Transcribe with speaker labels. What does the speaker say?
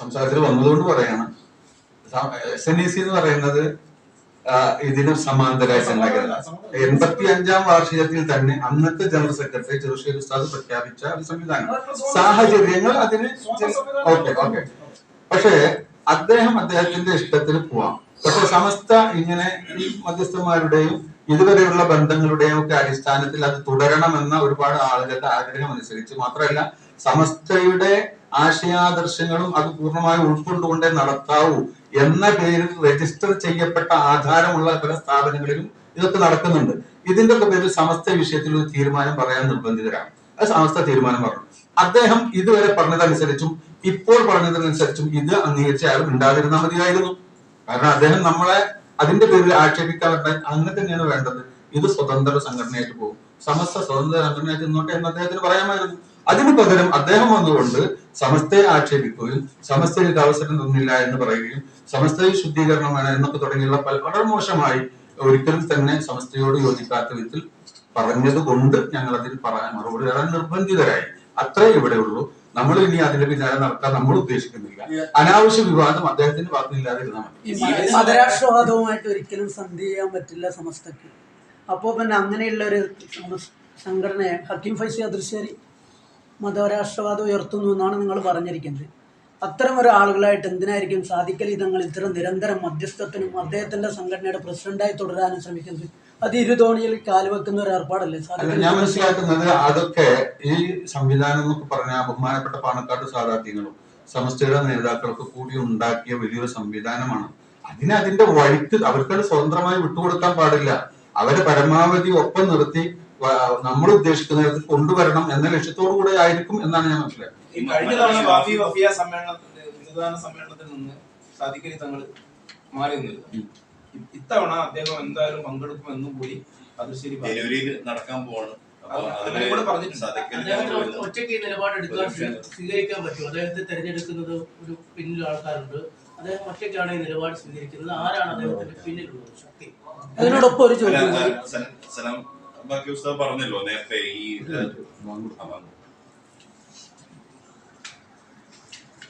Speaker 1: സംസാരത്തിൽ വന്നതുകൊണ്ട് പറയാണ്. എസ് എൻ ഇ സി എന്ന് പറയുന്നത് ഇതിനും ഉണ്ടാക്കിയതാണ്. എൺപത്തി അഞ്ചാം വാർഷികത്തിൽ തന്നെ അന്നത്തെ ജനറൽ സെക്രട്ടറി ചെറുശ്ശേരി ഉസ്താദ് പ്രഖ്യാപിച്ച ഒരു സംവിധാനം. സാഹചര്യങ്ങൾ അതിന് ഓക്കെ ഓക്കെ. പക്ഷേ അദ്ദേഹം അദ്ദേഹത്തിന്റെ ഇഷ്ടത്തിൽ പോവാം. പക്ഷെ സമസ്ത ഇങ്ങനെ ഈ മധ്യസ്ഥന്മാരുടെയും ഇതുവരെയുള്ള ബന്ധങ്ങളുടെയും ഒക്കെ അടിസ്ഥാനത്തിൽ അത് തുടരണമെന്ന ഒരുപാട് ആളുകളുടെ ആഗ്രഹം അനുസരിച്ച് മാത്രമല്ല സമസ്തയുടെ ആശയാദർശങ്ങളും അത് പൂർണമായി ഉൾക്കൊണ്ടുകൊണ്ടേ നടത്താവൂ എന്ന പേരിൽ രജിസ്റ്റർ ചെയ്യപ്പെട്ട ആധാരമുള്ള പല സ്ഥാപനങ്ങളിലും ഇതൊക്കെ നടക്കുന്നുണ്ട്. ഇതിന്റെ ഒക്കെ പേരിൽ സമസ്ത വിഷയത്തിൽ ഒരു തീരുമാനം പറയാൻ നിർബന്ധിതരാണ്. അത് സമസ്ത തീരുമാനം പറഞ്ഞു. അദ്ദേഹം ഇതുവരെ പറഞ്ഞതനുസരിച്ചും ഇപ്പോൾ പറഞ്ഞതിനനുസരിച്ചും ഇത് അംഗീകരിച്ച ആരും ഉണ്ടാതിരുന്നാൽ മതിയായിരുന്നു. കാരണം അദ്ദേഹം നമ്മളെ അതിന്റെ പേരിൽ ആക്ഷേപിക്കാൻ അങ്ങനെ തന്നെയാണ് വേണ്ടത്. ഇത് സ്വതന്ത്ര സംഘടനയായിട്ട് പോകും. സമസ്ത സ്വതന്ത്ര സംഘടനയായിട്ട് നിന്നോട്ടെ എന്ന് അദ്ദേഹത്തിന് പറയാമായിരുന്നു. അതിന് പകരം അദ്ദേഹം വന്നുകൊണ്ട് സമസ്തയെ ആക്ഷേപിക്കുകയും സമസ്തയിൽ അവസരം തന്നില്ല എന്ന് പറയുകയും സമസ്തയിൽ ശുദ്ധീകരണം വേണം എന്നൊക്കെ തുടങ്ങിയുള്ള പല വളരെ മോശമായി ഒരിക്കലും തന്നെ സമസ്തയോട് യോജിക്കാത്ത വിധത്തിൽ പറഞ്ഞത് കൊണ്ട് ഞങ്ങൾ അതിൽ പറയാൻ മറുപടി തരാൻ നിർബന്ധിതരായി. അത്രേ ഇവിടെ ഉള്ളൂ. നമ്മൾ ഇനി അതിന്റെ പിന്നാലെ നടത്താൻ നമ്മൾ ഉദ്ദേശിക്കുന്നില്ല. അനാവശ്യ വിവാദം അദ്ദേഹത്തിന്റെ ഭാഗത്തില്ലാതിരുന്നാൽ മതി.
Speaker 2: ഈ മതരാഷ്ട്രവാദവുമായിട്ട് ഒരിക്കലും സന്ധി ചെയ്യാൻ പറ്റില്ല സമസ്തക്ക് അപ്പോൾ പിന്നെ അങ്ങനെയുള്ള ഒരു സംഘടനയെ ഹക്കീം ഫൈസി അദൃശ്ശേരി മതരാഷ്ട്രവാദം ഉയർത്തുന്നു എന്നാണ് നിങ്ങൾ പറഞ്ഞിരിക്കുന്നത്. അത്തരം ഒരു ആളുകളായിട്ട് എന്തിനായിരിക്കും സാധിക്കൽ തങ്ങൾ ഇത്തരം നിരന്തരം മധ്യസ്ഥത്തിനും അദ്ദേഹത്തിന്റെ സംഘടനയുടെ പ്രസിഡന്റായി തുടരാനും ശ്രമിക്കുന്നത്? അത് ഇരുതോണിയിൽ കാലുവെക്കുന്ന ഒരു ഏർപ്പാടല്ലേ?
Speaker 1: ഞാൻ മനസ്സിലാക്കുന്നത് അതൊക്കെ ഈ സംവിധാനം എന്നൊക്കെ പറഞ്ഞ ബഹുമാനപ്പെട്ട പാണക്കാട് സാധാർത്ഥ്യങ്ങളും സമസ്തയുടെ നേതാക്കൾക്ക് കൂടി ഉണ്ടാക്കിയ വലിയൊരു സംവിധാനമാണ്. അതിന് അതിന്റെ വഴിക്ക് അവർക്കത് സ്വതന്ത്രമായി വിട്ടുകൊടുക്കാൻ പാടില്ല. അവരെ പരമാവധി ഒപ്പം നിർത്തി വ- ഉദ്ദേശിക്കുന്ന തരത്തിൽ കൊണ്ടുവരണം എന്ന ലക്ഷ്യത്തോടു കൂടെ ആയിരിക്കും എന്നാണ് ഞാൻ മനസ്സിലാക്കുന്നത്.
Speaker 3: ഈ കഴിഞ്ഞ തവണ വാഫി വഫിയ സമ്മേളനത്തിൽ ബിരുദദാന സമ്മേളനത്തിൽ നിന്ന് സാധിക്കലി തങ്ങൾ മാറി നിന്നിരുന്നു. ഇത്തവണ അദ്ദേഹം എന്തായാലും പങ്കെടുക്കുമെന്നും കൂടി അത് ശരി.
Speaker 4: നടക്കാൻ പോവാണ്.
Speaker 5: ഒറ്റയ്ക്ക് നിലപാടെടുക്കാൻ സ്വീകരിക്കാൻ പറ്റും അദ്ദേഹത്തെ തെരഞ്ഞെടുക്കുന്നത് ഒരു പിന്നിൽ ആൾക്കാരുണ്ട്. അദ്ദേഹം ഒറ്റയ്ക്കാണ് ഈ നിലപാട് സ്വീകരിക്കുന്നത്. ആരാണ് അദ്ദേഹത്തിന്റെ പിന്നിലുള്ളത്? ശക്തി.
Speaker 2: അതിനോടൊപ്പം ഒരു ചോദ്യം
Speaker 4: ആ, സലം- സലാം ബാക്കി ഉസ്താദ് പറഞ്ഞല്ലോ നേരത്തെ ഈ
Speaker 1: വാങ്ങും.
Speaker 4: ആ,